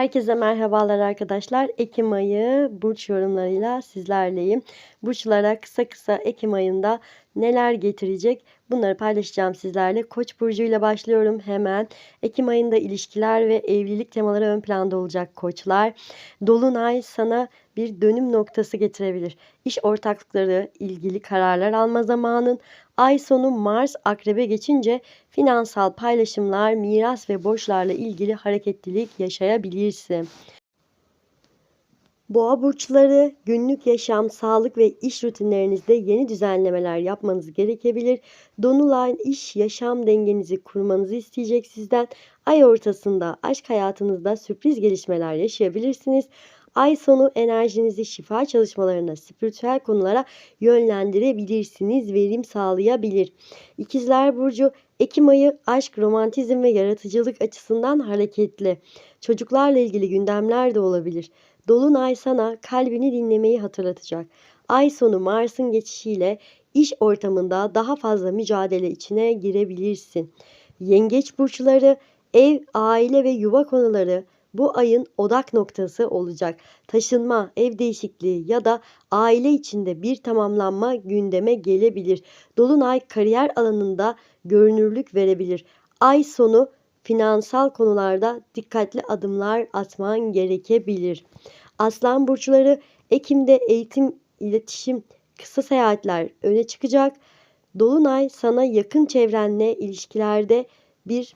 Herkese merhabalar arkadaşlar. Ekim ayı burç yorumlarıyla sizlerleyim. Burçlara kısa kısa Ekim ayında neler getirecek bunları paylaşacağım sizlerle. Koç burcuyla başlıyorum hemen. Ekim ayında ilişkiler ve evlilik temaları ön planda olacak koçlar. Dolunay sana bir dönüm noktası getirebilir. İş ortaklıkları, ilgili kararlar alma zamanın. Ay sonu Mars akrebe geçince finansal paylaşımlar, miras ve borçlarla ilgili hareketlilik yaşayabilirsin. Boğa burçları günlük yaşam, sağlık ve iş rutinlerinizde yeni düzenlemeler yapmanız gerekebilir. Dolunay iş yaşam dengenizi kurmanızı isteyecek sizden. Ay ortasında aşk hayatınızda sürpriz gelişmeler yaşayabilirsiniz. Ay sonu enerjinizi şifa çalışmalarına, spiritüel konulara yönlendirebilirsiniz, verim sağlayabilir. İkizler Burcu Ekim ayı aşk, romantizm ve yaratıcılık açısından hareketli. Çocuklarla ilgili gündemler de olabilir. Dolunay sana kalbini dinlemeyi hatırlatacak. Ay sonu Mars'ın geçişiyle iş ortamında daha fazla mücadele içine girebilirsin. Yengeç burçları ev, aile ve yuva konuları bu ayın odak noktası olacak. Taşınma, ev değişikliği ya da aile içinde bir tamamlanma gündeme gelebilir. Dolunay kariyer alanında görünürlük verebilir. Ay sonu finansal konularda dikkatli adımlar atman gerekebilir. Aslan burçları Ekim'de eğitim, iletişim, kısa seyahatler öne çıkacak. Dolunay sana yakın çevrenle ilişkilerde bir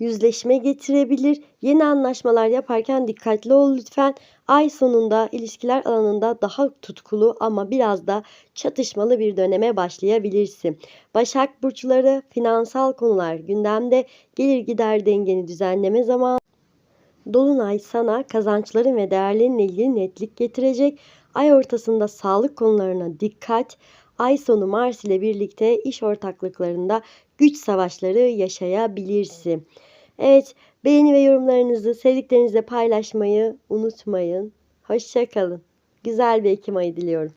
yüzleşme getirebilir. Yeni anlaşmalar yaparken dikkatli ol lütfen. Ay sonunda ilişkiler alanında daha tutkulu ama biraz da çatışmalı bir döneme başlayabilirsin. Başak burçları finansal konular gündemde gelir gider dengeni düzenleme zamanı. Dolunay sana kazançların ve değerlerinle ilgili netlik getirecek. Ay ortasında sağlık konularına dikkat. Ay sonu Mars ile birlikte iş ortaklıklarında güç savaşları yaşayabilirsin. Evet, beğeni ve yorumlarınızı sevdiklerinizle paylaşmayı unutmayın. Hoşçakalın. Güzel bir Ekim ayı diliyorum.